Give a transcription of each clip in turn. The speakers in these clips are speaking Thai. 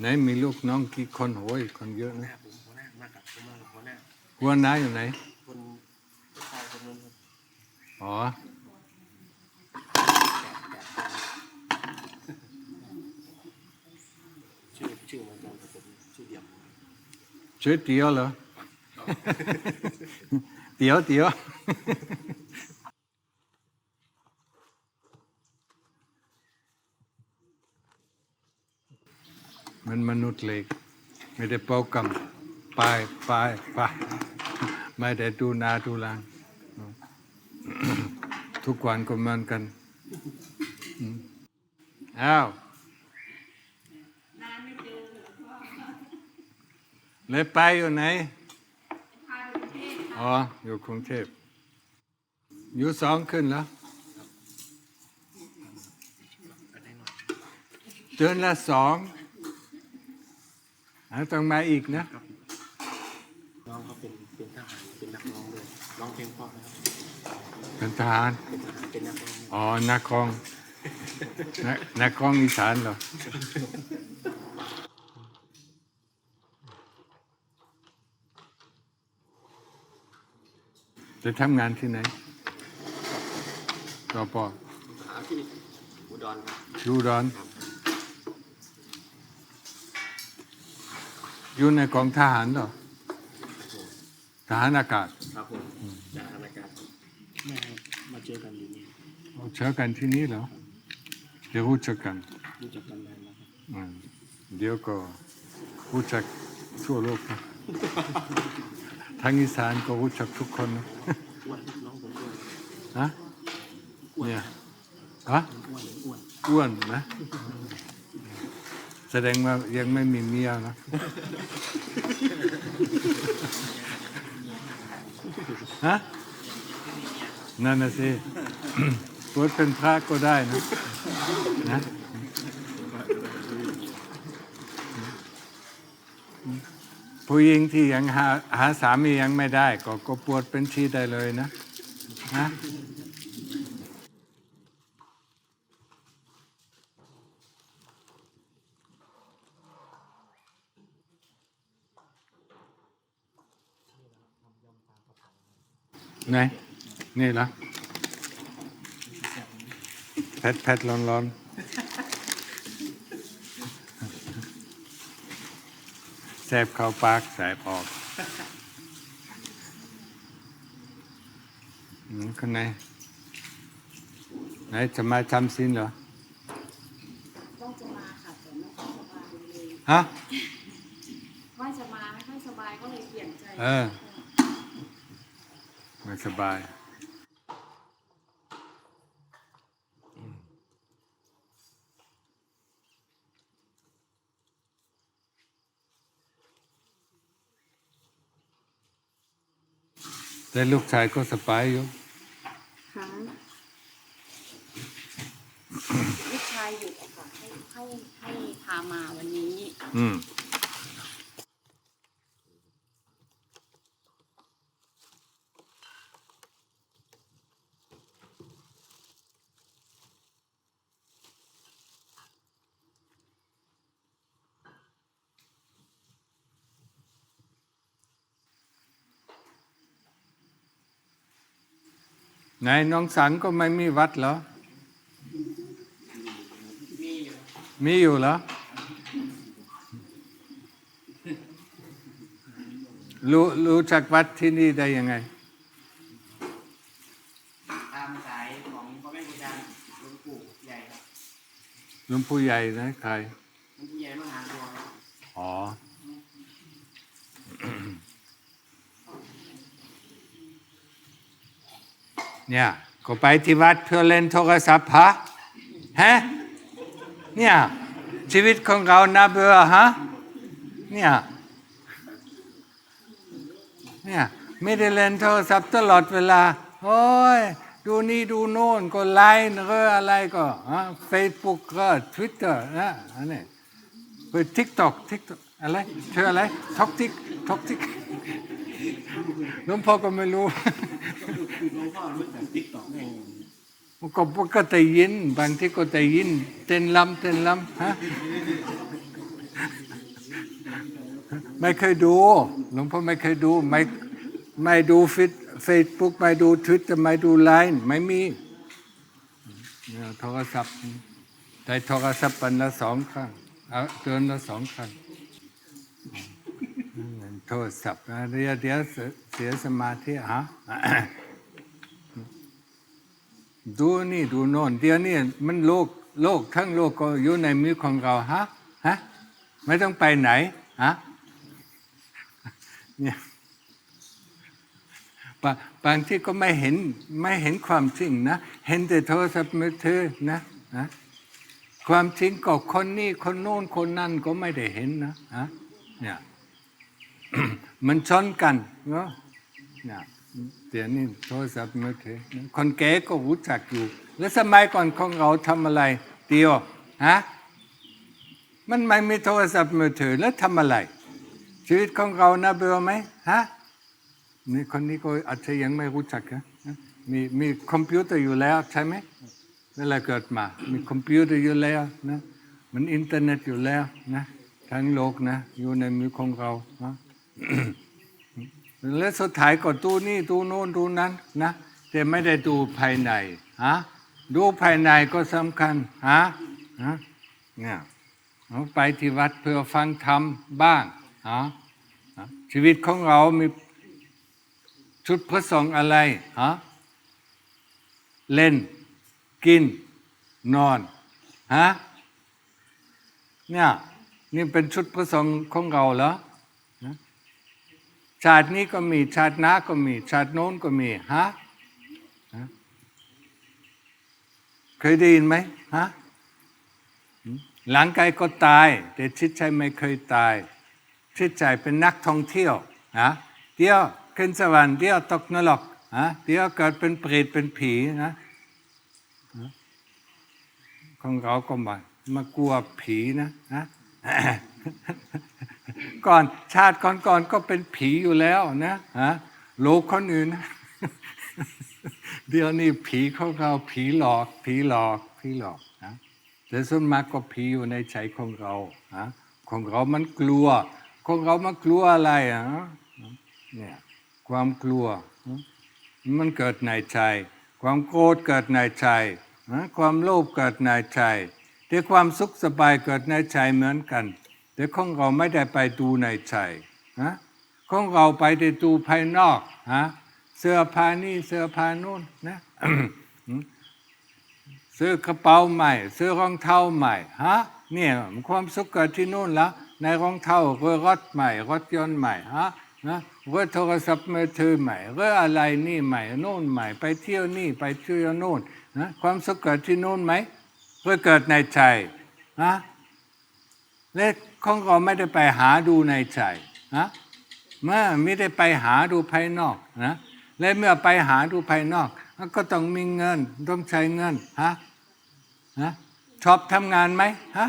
ไหนมีลูกน้องกี่คนโอ้ยคนเยอะหัวหนะน้าผมหัวหน้ามากับผมมากับหัวหน้าหัวหน้าอยู่ไหนคนผู้ชายคนนึงครับอ๋อแปดแปดคนชื่อชื่อเหมือนกันแต่ผมชื่อเดียวชื่อเตียวเหรอเตียวเตียว มันมนุษย์เล็ก ไม่ได้เป่ากำไปไปไปไม่ได้ดูนาดูลังทุกวันก็เหมือนกันอ้าวเลยไปอยู่ไหนอ๋อ อยู่กรุงเทพอยู่สองขึ้นแล้วเดือนละสอง อะต้องมาอีกนะ น้องเขาเป็นเป็นทหารเป็นนักร้องด้วยร้องเพลงเพราะนะครับเป็นทหาร เป็นทหารเป็นนักร้องอ๋อ นักคอง นักนักคองอีสานเหรอ จะทำงานที่ไหนรอปอหาที่อุดรครับอยู่ดอน อยู่ในกองทหารเหรอทหารอากาศครับผมจากอเมริกาแม่มาเจอกันอยู่นี่เอาเจอกันที่นี่เหรอเดี๋ยวรู้จักกันรู้จักกันนานแล้วครับอืมเดี๋ยวก็รู้จักทั่วโลกนะทางอีสานก็รู้จักทุกคนนะอ้วนน้องผมอ้วนฮะอ้วนเนี่ยฮะอ้วนอ้วนอ้วนนะ แสดงว่ายังไม่มีเมียนะฮะนั่นน่ะสิบวชเป็นพระก็ได้นะนะผู้หญิงที่ยังหาหาสามียังไม่ได้ ก็ก็ปวดเป็นชีได้เลยนะนะ ไหนนี่ละแพทแพทร้อนร้อนแสบเข้าปากแสบออกอืมคนไหนไหนจะมาทำสินเหรอต้องจะมาค่ะแต่ไม่ค่อยสบายเลยฮะว่าจะมาไม่ค่อยสบายก็เลยเปลี่ยนใจเออ ไม่สบายแต่ลูกชายก็สบายอยู่ ค่ะลูกชายหยุดอะค่ะให้ให้ให้พามาวันนี้ อืม ไห นน้องสังก็ไม่มีวัดเหรอ มีอยู่ มีอยู่เหรอ รู้รู้จักวัดที่นี่ได้ยังไง ตามสายของพ่อแม่ครูอาจารย์หลวงปู่ใหญ่ครับหลวงปู่ใหญ่นะใครหลวงปู่ใหญ่มหาบัวครับอ๋อ เนี่ยก็ไปที่วัดเพื่อเล่นโทรศัพท์ฮะฮะเนี่ยชีวิตของเราน่าเบื่อฮะเนี่ยเนี่ยไม่ได้เล่นโทรศัพท์ตลอดเวลาโอ้ยดูนี่ดูโน่นก็ไลน์ก็อะไรก็เฟซบุ๊กก็ทวิตเตอร์นะอันนี้เปิดทิกตอกทิกตอกอะไรเธออะไรท็อกทิกท็อกทิก หลวงพ่อก็ไม่รู้หลวงพ่อรู้จักติ๊กต็อกแม่งมันก็ก็ได้ยิน บางทีก็ได้ยิน เต้นลำเต้นลำฮะไม่เคยดู หลวงพ่อไม่เคยดู ไม่ไม่ดูฟิตเฟซบุ๊กไม่ดูทวิตไม่ดูไลน์ไม่มีโทรศัพท์ได้โทรศัพท์ปันละสองครั้งเอาเดือนละสองครั้ง โทรศัพท์นะเดี๋ยวเดี๋ยวเสียสมาธิฮะดูนี่ดูโน่นเดี๋ยวนี้มันโลกโลกทั้งโลกก็อยู่ในมือของเราฮะฮะไม่ต้องไปไหนฮะเนี่ยบางบางที่ก็ไม่เห็นไม่เห็นความจริงนะ เห็นแต่โทรศัพท์มือถือนะนะความจริงก็คนนี้คนโน้นคนนั้นก็ไม่ได้เห็นนะฮะเนี่ย มันชนกันเนาะเนี่ยเดี๋ยวนี้โทรศัพท์มือถือคนแก่ก็รู้จักอยู่ แล้วสมัยก่อนของเราทำอะไรเดียวฮะมันไม่มีโทรศัพท์มือถือแล้วทำอะไร ชีวิตของเราน่าเบื่อไหมฮะนี่คนนี้ก็อาจจะยังไม่รู้จักนะมีมีคอมพิวเตอร์อยู่แล้วใช่ไหมเวลาเกิดมา มีคอมพิวเตอร์อยู่แล้วนะมันอินเทอร์เน็ตอยู่แล้วนะทั้งโลกนะอยู่ในมือของเรานะ และสุดท้ายก็ดูนี่ดูโน่นดูนั้นนะแต่ไม่ได้ดูภายในฮะดูภายในก็สำคัญฮะฮะเนี่ยไปที่วัดเพื่อฟังธรรมบ้างฮะฮะชีวิตของเรามีชุดประสงค์อะไรฮะเล่นกินนอนฮะเนี่ยนี่เป็นชุดประสงค์ของเราเหรอ ชาตินี้ก็มีชาติหน้าก็มี ชาติโน้นก็มีฮะเคยได้ยินไหมฮะหลังกายก็ตาย แต่จิตใจไม่เคยตายจิตใจเป็นนักท่องเที่ยวฮะเดี๋ยวขึ้นสวรรค์เดี๋ยวตกนรกฮะเดี๋ยวเกิดเป็นเปรตเป็นผีนะของเราก็มามากลัวผีนะฮะ ก่อนชาติก่อนๆก็เป็นผีอยู่แล้วนะฮะโลกคนอื่น เดี๋ยวนี้ผีเขาเราผีหลอก ผีหลอก ผีหลอกนะแต่ส่วนมากก็ผีอยู่ในใจของเราฮะของเรามันกลัว ของเรามันกลัวอะไรอะเนี่ยความกลัว มันเกิดในใจ ความโกรธเกิดในใจความโลภเกิดในใจแต่ความสุขสบายเกิดในใจเหมือนกัน แต่ของเราไม่ได้ไปดูในใจนะของเราไปได้ดูภายนอกฮะเสื้อผ้านี่เสื้อผ้านู่นนะซื้อกระเป๋าใหม่ ซื้อรองเท้าใหม่ฮะเนี่ยความสุขเกิดที่นู่นแล้วในรองเท้าเรือรถใหม่รถยนต์ใหม่ฮะนะเรือโทรศัพท์มือถือใหม่เรืออะไรนี่ใหม่โน่นใหม่ ไปเที่ยวนี่ไปเที่ยวโน่นนะความสุขเกิดที่นู่นไหมเพื่อเกิดในใจฮะและ เราไม่ได้ไปหาดูในใจนะเมื่อไม่ได้ไปหาดูภายนอกนะและเมื่อไปหาดูภายนอก ก็ต้องมีเงินต้องใช้เงินฮะฮะชอบทำงานไหมฮะ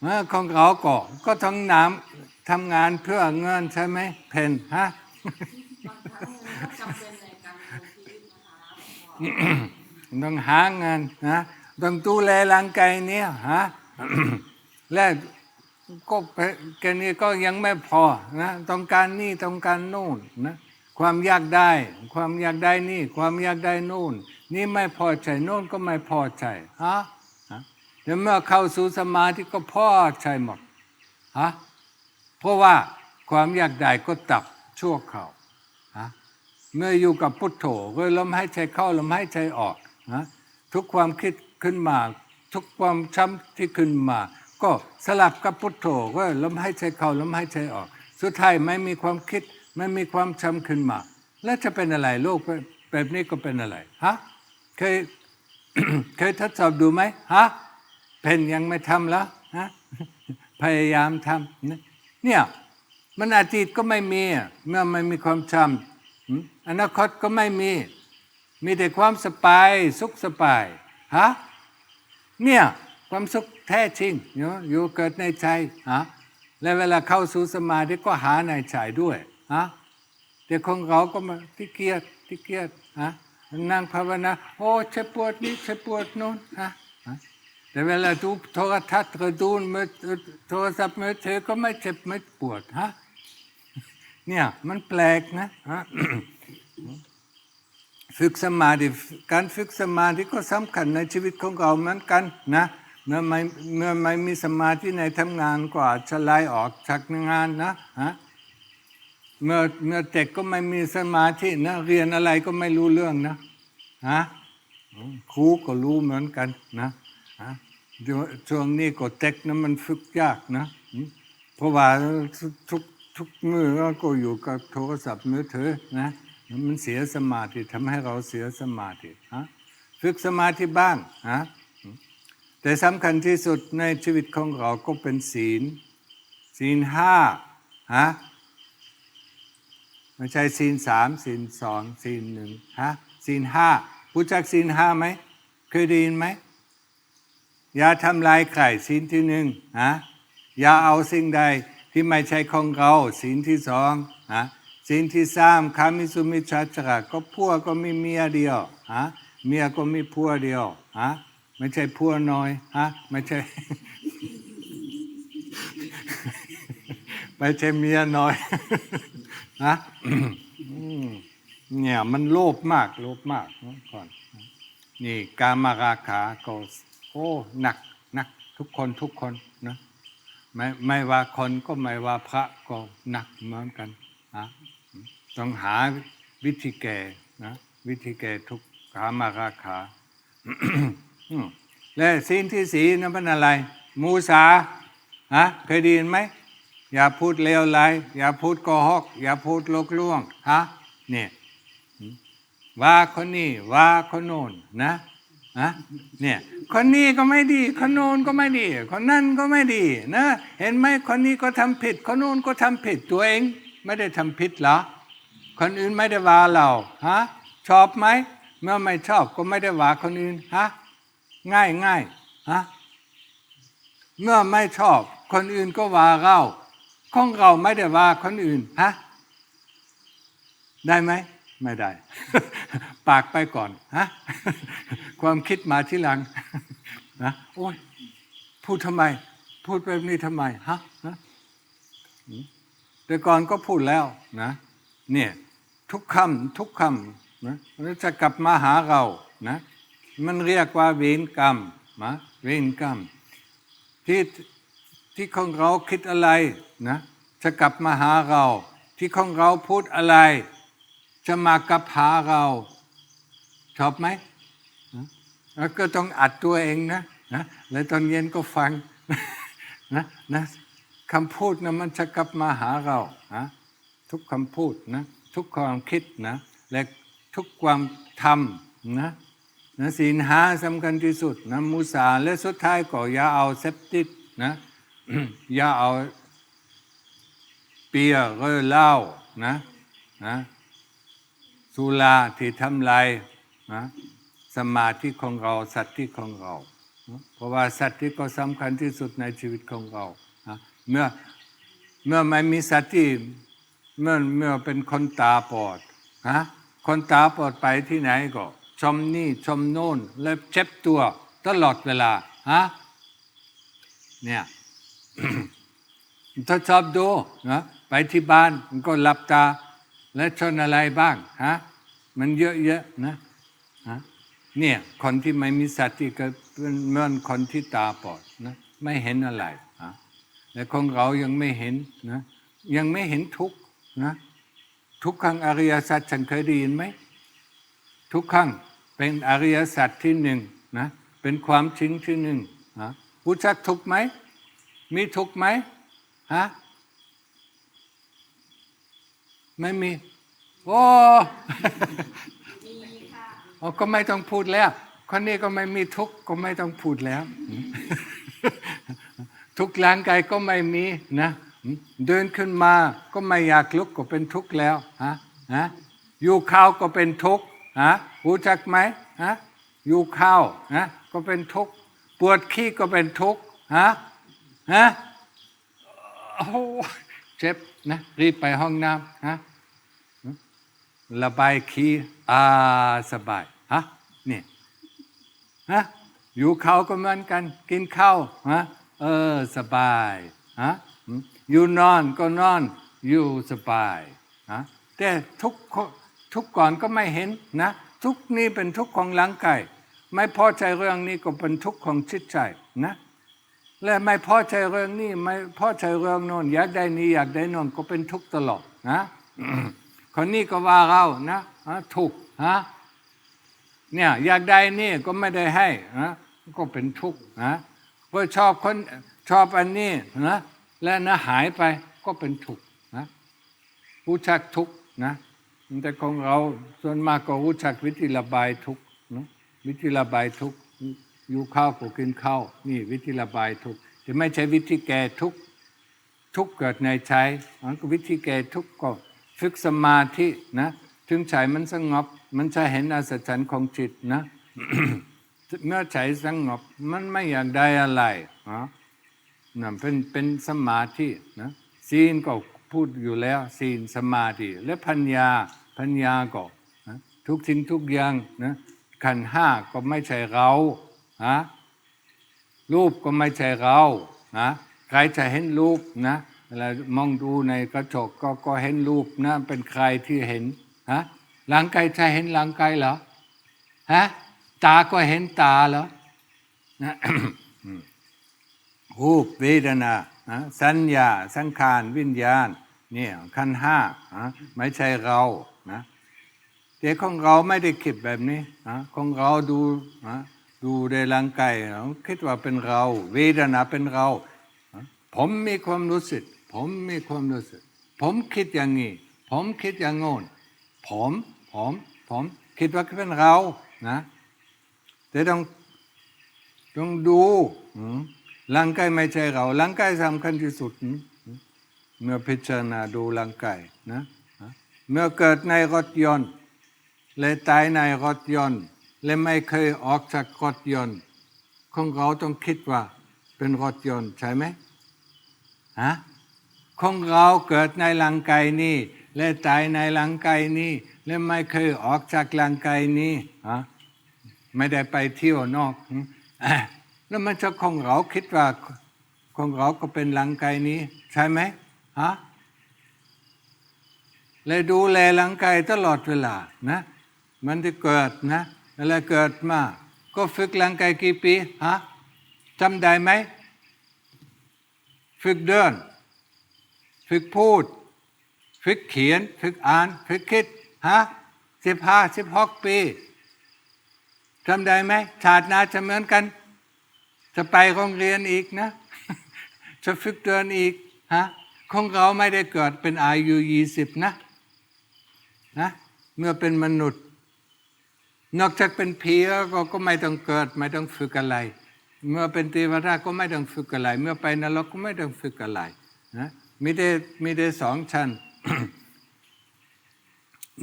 เมื่อของเราก็ก็ต้องน้ำทำงานเพื่อเงินใช่ไหมเพนฮะจำเป็นในการดำเนินชีวิตนะคะต้องหาเงินนะต้องดูแลร่างกายเนี่ยฮะและ ก็แค่นี้ก็ยังไม่พอนะต้องการนี่ต้องการโน่นนะความอยากได้ ความอยากได้นี่ ความอยากได้โน่น นี่ไม่พอใจโน่นก็ไม่พอใจฮะฮะแต่เมื่อเข้าสู่สมาธิก็พอใจหมดฮะเพราะว่าความอยากได้ก็ตับชั่วคราวฮะเมื่ออยู่กับพุทโธก็ลมหายใจเข้าลมหายใจออกนะทุกความคิดขึ้นมา ทุกความช้ำที่ขึ้นมา ก็สลับกับพุทโธก็ลมหายใจเข้าลมหายใจออก สุดท้ายไม่มีความคิดไม่มีความชำขึ้นมา แล้วจะเป็นอะไรโลกแบบนี้ก็เป็นอะไรฮะเคยเคยทดสอบดูไหมฮะเพนยังไม่ทำแล้วฮะพยายามทำเนี่ยมันอดีตก็ไม่มีเมื่อไม่มีความจำอนาคตก็ไม่มี มีแต่ความสบายสุขสบายฮะเนี่ย ความสุขแท้จริงเนาะอยู่เกิดในใจฮะและเวลาเข้าสู่สมาธิก็หาในใจด้วยฮะแต่ของเราก็มาที่เกียจที่เกียจฮะนั่งภาวนาโอ้เจ็บปวดนี้เจ็บปวดโน้นฮะแต่แต่เวลาดูโทรทัศน์ก็ดูมือโทรศัพท์มือถือก็ไม่เจ็บไม่ปวดฮะเนี่ยมันแปลกนะฮะฝึกสมาธิการฝึกสมาธิก็สำคัญในชีวิตของเราเหมือนกันนะ เมื่อไม่เมื่อไม่มีสมาธิในทำงานก็อาจจะไล่ออกจากงานนะฮะเมื่อเมื่อเด็กก็ไม่มีสมาธินะเรียนอะไรก็ไม่รู้เรื่องนะฮะครูก็รู้เหมือนกันนะฮะช่วงนี้ก็เด็กนะมันฝึกยากนะเพราะว่าทุกทุกมือก็อยู่กับโทรศัพท์มือถือนะมันเสียสมาธิทำให้เราเสียสมาธิฮะฝึกสมาธิบ้างฮะ แต่สำคัญที่สุดในชีวิตของเราก็เป็นศีล ศีลห้าฮะไม่ใช่ศีลสามศีลสองศีลหนึ่งฮะศีลห้ารู้จักศีลห้าไหมเคยได้ยินไหมอย่าทำลายใครศีลที่หนึ่งฮะอย่าเอาสิ่งใดที่ไม่ใช่ของเราศีลที่สองฮะศีลที่สามคามิสุมิชฌาจระก็พัวก็มีเมียเดียวฮะเมียก็มีพัวเดียวฮะ ไม่ใช่พัวน้อยฮะไม่ใช่ ไม่ใช่เมียน้อยฮะเนี่ยมันโลภมากโลภมากก่อน นี่การมาราคาก็โอ้หนักหนักทุกคนทุกคนนะไม่ไม่ว่าคนก็ไม่ว่าพระก็หนักเหมือนกันนะต้องหาวิธีแก้นะวิธีแก้ทุกการมาราคา และสิ่งที่สีนั้นเป็นอะไร มูสาฮะเคยด้ยินไหม อย่าพูดเลวไหลอย่าพูดโกหก อย่าพูดลกล่วงฮะเนี่ยว่าคนนี้ว่าคนโน้นนะฮะเนี่ยคนนี้ก็ไม่ดี คนโน้นก็ไม่ดี คนนั่นก็ไม่ดีนะเห็นไหมคนนี้ก็ทำผิด คนโน้นก็ทำผิดตัวเอง ไม่ได้ทำผิดเหรอคนอื่นไม่ได้ว่าเราฮะชอบไหมเมื่อไม่ชอบก็ไม่ได้ว่าคนอื่นฮะ ง่ายง่ายฮะเมื่อไม่ชอบ คนอื่นก็ว่าเราของเราไม่ได้ว่าคนอื่นฮะได้ไหมไม่ได้ ปากไปก่อนฮะความคิดมาที่หลังนะโอ้ยพูดทำไม พูดแบบนี้ทำไมฮะฮะแต่ก่อนก็พูดแล้วนะเนี่ยทุกคำทุกคำนะจะกลับมาหาเรานะ มันเรียกว่าเวรกรรมนะเวรกรรม ที่ที่ของเราคิดอะไรนะจะกลับมาหาเรา ที่ของเราพูดอะไร จะมากลับหาเราชอบไหมนะแล้วก็ต้องอัดตัวเองนะนะแล้วตอนเย็นก็ฟังนะนะคำพูดนะมันจะกลับมาหาเรานะทุกคำพูดนะทุกความคิดนะและทุกความทำนะ นะศีลหาสำคัญที่สุดนะมุสาและสุดท้ายก็อย่าเอาเซปติกนะอย่าเอาเปียร์หรือเหล้านะนะสุราที่ทำลายนะสมาธิของเราสัตว์ที่ของเรานะเพราะว่าสัตว์ที่ก็สำคัญที่สุดในชีวิตของเรานะเมื่อเมื่อไม่มีสัตว์ที่เมื่อเมื่อเป็นคนตาบอดนะคนตาบอดไปที่ไหนก็ ชมนี่ชมโน่นแล้วเจ็บตัวตลอดเวลาฮะเนี่ยทดสอบดูนะไปที่บ้านมันก็หลับตา และชนอะไรบ้างฮะมันเยอะๆนะฮะเนี่ยคนที่ไม่มีสติก็เป็นเหมือนคนที่ตาบอดนะไม่เห็นอะไรฮะและของเรายังไม่เห็นนะยังไม่เห็นทุกนะทุกครั้งอริยสัจฉันเคยได้ยินไหมทุกครั้ง เป็นอริยสัจที่หนึ่งนะเป็นความจริงที่หนึ่งนะรู้จักทุกข์ไหม มีทุกข์ไหมฮะไม่มีโอ้โอ้ก็ไม่ต้องพูดแล้วคนนี้ก็ไม่มีทุกข์ก็ไม่ต้องพูดแล้ว ทุกข์ร่างกายก็ไม่มีนะเดินขึ้นมาก็ไม่อยากลุกก็เป็นทุกข์แล้วฮะฮะอยู่ข้าวก็เป็นทุกข์ ฮะรู้จักไหมฮะอยู่ข้าวฮะก็เป็นทุกข์ปวดขี้ก็เป็นทุกข์ฮะฮะโอ้เจ็บนะรีบไปห้องน้ำฮะระบายขี้อ่าสบายฮะนี่ฮะอยู่เขาก็เหมือนกัน กินข้าวฮะเออสบายฮะอืมอยู่นอนก็นอนอยู่สบายฮะแต่ทุกข์ ทุกก่อนก็ไม่เห็นนะ ทุกนี้เป็นทุกข์ของร่างกาย ไม่พอใจเรื่องนี้ก็เป็นทุกข์ของจิตใจนะและไม่พอใจเรื่องนี้ไม่พอใจเรื่องโน้นอยากได้นี้อยากได้น้นก็เป็นทุกข์ตลอดนะคนนี้ก็ว่าเรานะถูกฮะเนี่ยอยากได้นี่ก็ไม่ได้ให้นะก็เป็นทุกข์นะก็ชอบคนชอบอันนี้นะและนะหายไปก็เป็นทุกข์นะรู้จักทุกข์นะ แต่ของเราส่วนมากก็รู้จักวิธีระบายทุกนะวิธีระบายทุกอยู่ข้าวก็กินข้าวนี่วิธีระบายทุกแต่ไม่ใช่วิธีแก้ทุกทุกเกิดในใจมันก็วิธีแก้ทุกก็ฝึกสมาธินะถึงใจมันสงบ มันจะเห็นอัศจรรย์ของจิตนะเมื่อใจสงบมันไม่อยากได้อะไรนะนั่นเป็นเป็นสมาธินะศีลก็ พูดอยู่แล้วศีลสมาธิและปัญญาปัญญาก็ทุกสิ่งทุกอย่างนะขันห้าก็ไม่ใช่เราฮะรูปก็ไม่ใช่เรานะใครจะเห็นรูปนะเวลามองดูในกระจกก็ก็เห็นรูปนะเป็นใครที่เห็นฮะร่างกายจะเห็นร่างกายเหรอฮะตาก็เห็นตาเหรอนะรูปเวทนา นะสัญญา สังขารวิญญาณเนี่ยขั้นห้านะไม่ใช่เรานะแต่ของเราไม่ได้คิดแบบนี้นะของเราดูนะดูในร่างกายเราคิดว่าเป็นเรา เวทนาเป็นเรานะผมมีความรู้สึก ผมมีความรู้สึก ผมคิดอย่างนี้ ผมคิดอย่างโน้นผมผมผมคิดว่าเป็นเรานะแต่ต้องต้องดูอื ร่างกายไม่ใช่เราร่างกายสำคัญที่สุด เมื่อพิจารณาดูร่างกายนะเมื่อเกิดในรถยนต์และตายในรถยนต์และไม่เคยออกจากรถยนต์ของเราต้องคิดว่าเป็นรถยนต์ใช่ไหมฮะของเราเกิดในร่างกายนี้และตายในร่างกายนี้และไม่เคยออกจากร่างกายนี้ฮะไม่ได้ไปเที่ยวนอกอ แล้วมันจะของเราคิดว่าของเราก็เป็นร่างกายนี้ ใช่ไหมฮะเลยดูแลร่างกายตลอดเวลานะ มันจะเกิดนะแล้วเกิดมา ก็ฝึกร่างกายกี่ปีฮะจำได้ไหมฝึกเดิน ฝึกพูด ฝึกเขียน ฝึกอ่าน ฝึกคิดฮะสิบห้าสิบหกปีจำได้ไหมชาตินาจะเหมือนกัน จะไปโรงเรียนอีกนะ จะฝึกเดินอีกฮะของเราไม่ได้เกิดเป็นอายุยี่สิบนะนะเมื่อเป็นมนุษย์ นอกจากเป็นผีแล้วก็ก็ไม่ต้องเกิด ไม่ต้องฝึกอะไร เมื่อเป็นเทวดาก็ไม่ต้องฝึกอะไร เมื่อไปนรกก็ไม่ต้องฝึกอะไรนะมีได้มีได้สองชั้น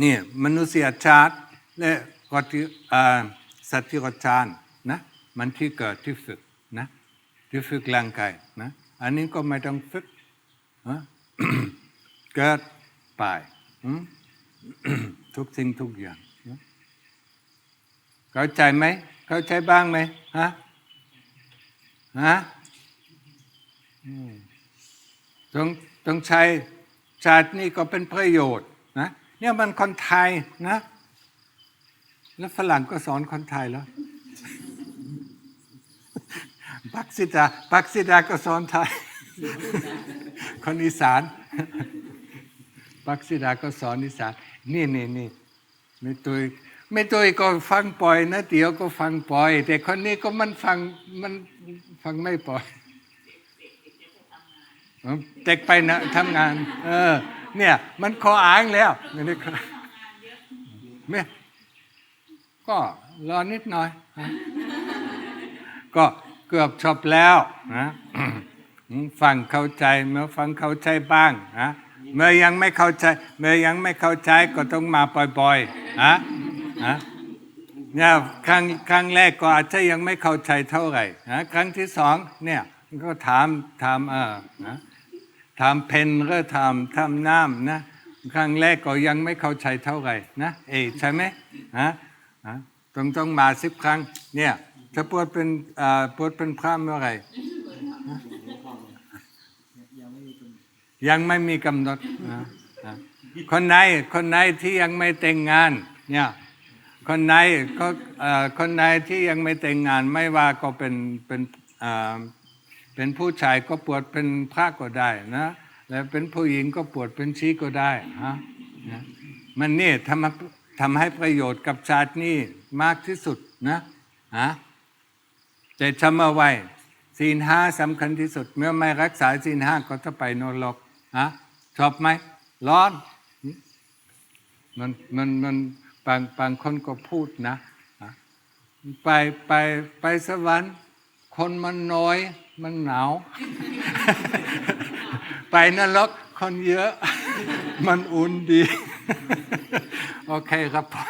นี่มนุษยชาติและกติสัตว์ที่กชานนะมันที่เกิดที่ฝึก ที่ฝึกร่างกายนะอันนี้ก็ไม่ต้องฝึกเกิดไปทุกสิ่งทุกอย่าง เข้าใจไหม เข้าใจบ้างไหมฮะฮะต้องต้องใช้ชาตินี้ก็เป็นประโยชน์นะเนี่ยมันคนไทยนะ แล้วฝรั่งก็สอนคนไทยแล้ว ปักสิดาปักสิดาก็สอนไทยคนอีสานปักสิดาก็สอนอีสานนี่นี่นี่ไม่ตัวไม่ตัวก็ฟังปล่อยนะเดี๋ยวก็ฟังปล่อย แต่คนนี้ก็มันฟังมันฟังไม่ปล่อยเด็กไปนะทำงาน เออ เนี่ย มันคออ้างแล้วไม่ได้ไม่ก็รอนิดหน่อย ก็ เกือบจบแล้วนะฟังเข้าใจเมื่อฟังเข้าใจบ้างนะเมื่อยังไม่เข้าใจ เมื่อยังไม่เข้าใจก็ต้องมาบ่อยๆนะนะเนี่ยครั้งครั้งแรกก็อาจจะยังไม่เข้าใจเท่าไหร่นะครั้งที่สองเนี่ยก็ถามถามเออนะถามเพนก็ถามทำน้ำนะครั้งแรกก็ยังไม่เข้าใจเท่าไหร่นะเอใช่ไหมฮะฮะต้องต้องมาสิบครั้งเนี่ย จะบวชเป็นอ่าบวชเป็นพระเมื่อไหร่ยังไม่มีกำหนดนะนะคนไหนคนไหนที่ยังไม่แต่งงานเนี่ยคนไหนก็เอ่อคนไหนที่ยังไม่แต่งงานไม่ว่าก็เป็นเป็นอ่าเป็นผู้ชายก็บวชเป็นพระก็ได้นะแล้วเป็นผู้หญิงก็บวชเป็นชีก็ได้ฮะนะมันนี่ทำทำให้ประโยชน์กับชาตินี้มากที่สุดนะฮะ แต่จำเอาไว้ศีลห้าสำคัญที่สุด เมื่อไม่รักษาศีลห้าก็จะไปนรกฮะชอบไหมร้อนมันมันมันบางบางคนก็พูดนะฮะไปไปไปสวรรค์ คนมันน้อยมันหนาว ไปนรกคนเยอะ มันอุ่นดี โอเคครับผม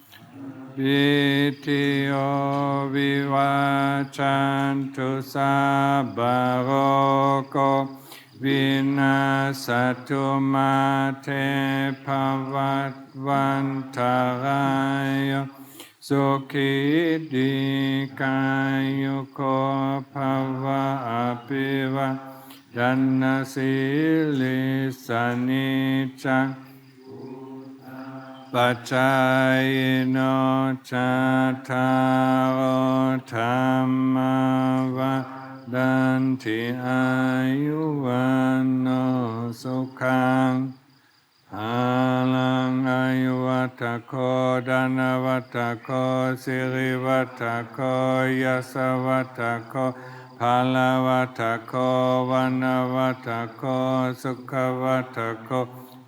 วเมวัยโทตินังเพทนังอุปกปปติอิจิตังปฏิทังทุมหังคิปะเมวะสมมิจตุสพเบปุเรนตุสังกปาจันโดปนาราโอวิวัจันตุสัพพะโรโกวินาสตุมาเทภวัตวันตรายยสุขีดีกายุโกภวะอภิวะดันนสิลิสานิจัง ปัจจัยโนจัตตารโอธรรมวัฏันติอายุวันโนสุขังพลังอายุวัตโคดานวัตโคสิริวัตโคยสวัตโคภาลวัตโควันวัตโคสุขวัตโค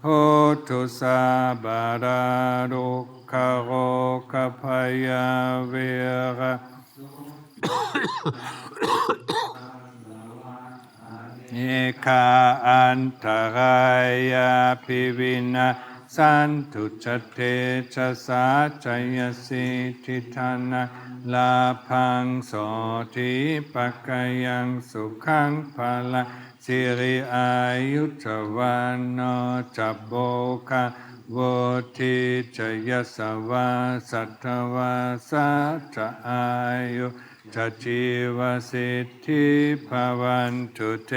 โหตุสาบารารุขโรคพยาเวระเอกาอันตรายาปิวินาสันตุจเตชะสาจยสิทิธานาลาพังโสทิปะกายังสุขังภาลา สิริอายุจวันโนจับโบคาโวทิจยสวาสัทวาสัจอายุจจีวสิทธิภวันตุเต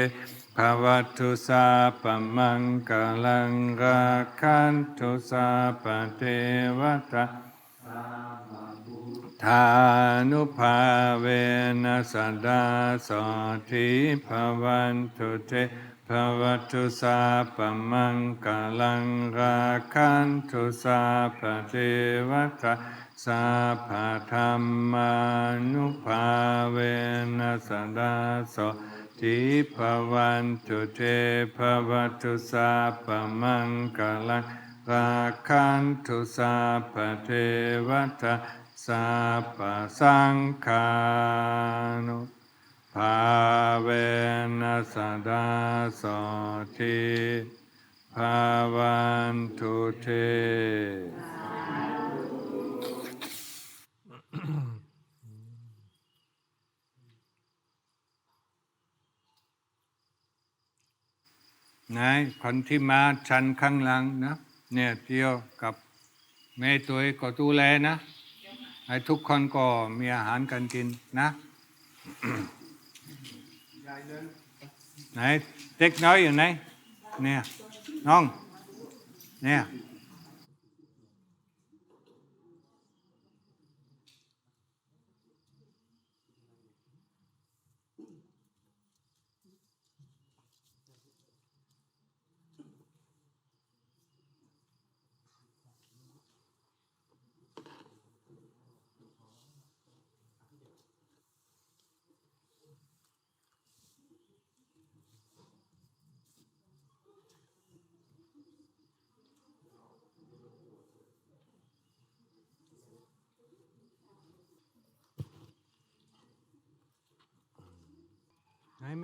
ภวตุสาปมังกลังราคันตุสาปเทวตา ทานุภาเวนัสดาสทิภวันตุเตภวตุสาปมังกลังราคันตุสาปเทวตาสัพธรรมานุภาเวนัสดาสทิภวันตุเตภวตุสาปมังกลังราคันตุสาปเทวตา สัพพสังฆานุภาเวนัสดาสทิภาวันตุเทนายคนที่มาชันข้างหลังนะ เนี่ยเที่ยวกับแม่ตัวก็ดูแลนะ ให้ทุกคนก็มีอาหารกันกินนะไหนเด็กน้อยอยู่ไหนเนี่ยน้องเนี่ย